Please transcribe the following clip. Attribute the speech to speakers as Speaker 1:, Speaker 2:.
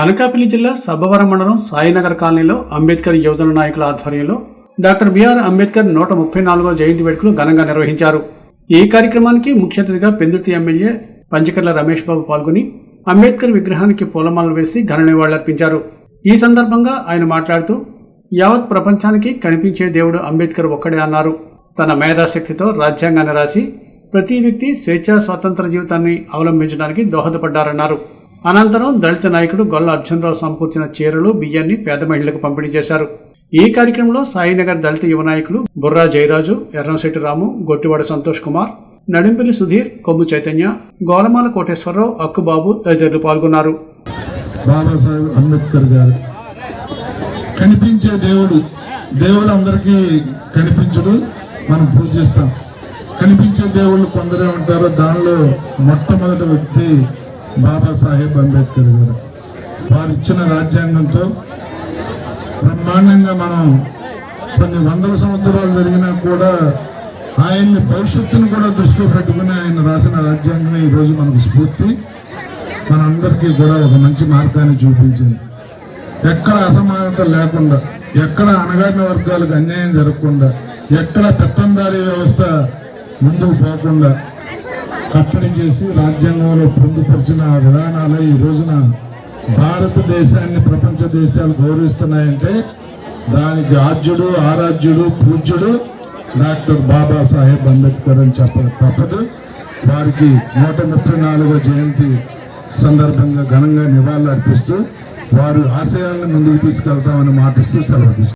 Speaker 1: అనకాపల్లి జిల్లా సబ్బవరం మండలం సాయినగర్ కాలనీలో అంబేద్కర్ యువజన నాయకుల ఆధ్వర్యంలో డాక్టర్ బిఆర్ అంబేద్కర్ నూట ముప్పై నాలుగో జయంతి వేడుకలు ఘనంగా నిర్వహించారు. ఈ కార్యక్రమానికి ముఖ్య అతిథిగా పెందుర్తి ఎమ్మెల్యే పంచకర్ల రమేష్ బాబు పాల్గొని అంబేద్కర్ విగ్రహానికి పూలమాలలు వేసి ఘన నివాళులర్పించారు. ఈ సందర్భంగా ఆయన మాట్లాడుతూ యావత్ ప్రపంచానికి కనిపించే దేవుడు అంబేద్కర్ ఒక్కడే అన్నారు. తన మేధాశక్తితో రాజ్యాంగాన్ని రాసి ప్రతి వ్యక్తి స్వేచ్ఛా స్వాతంత్ర జీవితాన్ని అవలంబించడానికి దోహదపడ్డారన్నారు. అనంతరం దళిత నాయకుడు గొల్ల అర్జునరావు సమకూర్చిన చీరలు బియ్యాన్ని పేద మహిళలకు పంపిణీ చేశారు. ఈ కార్యక్రమంలో సాయినగర్ దళిత యువ నాయకులు బుర్రా జయరాజు ఎర్రంశెట్టి రాము గొట్టివాడ సంతోష్ కుమార్ నడింపల్లి సుధీర్ కొమ్ము చైతన్య గోలమాల కోటేశ్వరరావు అక్కుబాబు తదితరులు పాల్గొన్నారు.
Speaker 2: బాబాసాహెబ్ అంబేద్కర్ గారు. కనిపించే దేవుడు దేవుడు అందరికీ కనిపించడు మనం పూజిస్తాం. కనిపించే దేవుళ్ళు కొందరే ఉంటారో దానిలో మొట్టమొదటి వ్యక్తి బాబాసాహెబ్ అంబేద్కర్ గారు. వారు ఇచ్చిన రాజ్యాంగంతో బ్రహ్మాండంగా మనం కొన్ని వందల సంవత్సరాలు జరిగినా కూడా ఆయన్ని భవిష్యత్తును కూడా దృష్టిలో పెట్టుకుని ఆయన రాసిన రాజ్యాంగమే ఈరోజు మనకు స్ఫూర్తి. మనందరికీ కూడా ఒక మంచి మార్గాన్ని చూపించింది. ఎక్కడ అసమానత లేకుండా ఎక్కడ అణగారిన వర్గాలకు అన్యాయం జరగకుండా ఎక్కడ పెత్తందారీ వ్యవస్థ ముందుకు పోకుండా కట్టడి చేసి రాజ్యాంగంలో పొందుపరిచిన ఆ ఈ రోజున భారతదేశాన్ని ప్రపంచ దేశాలు గౌరవిస్తున్నాయంటే దానికి ఆద్యుడు ఆరాధ్యుడు పూజ్యుడు డాక్టర్ బాబాసాహెబ్ అంబేద్కర్ అని చెప్పక తప్పదు. వారికి నూట ముప్పై నాలుగో జయంతి సందర్భంగా ఘనంగా నివాళులు అర్పిస్తూ వారు ఆశయాలను ముందుకు తీసుకెళ్తామని మాటిస్తూ సెలవు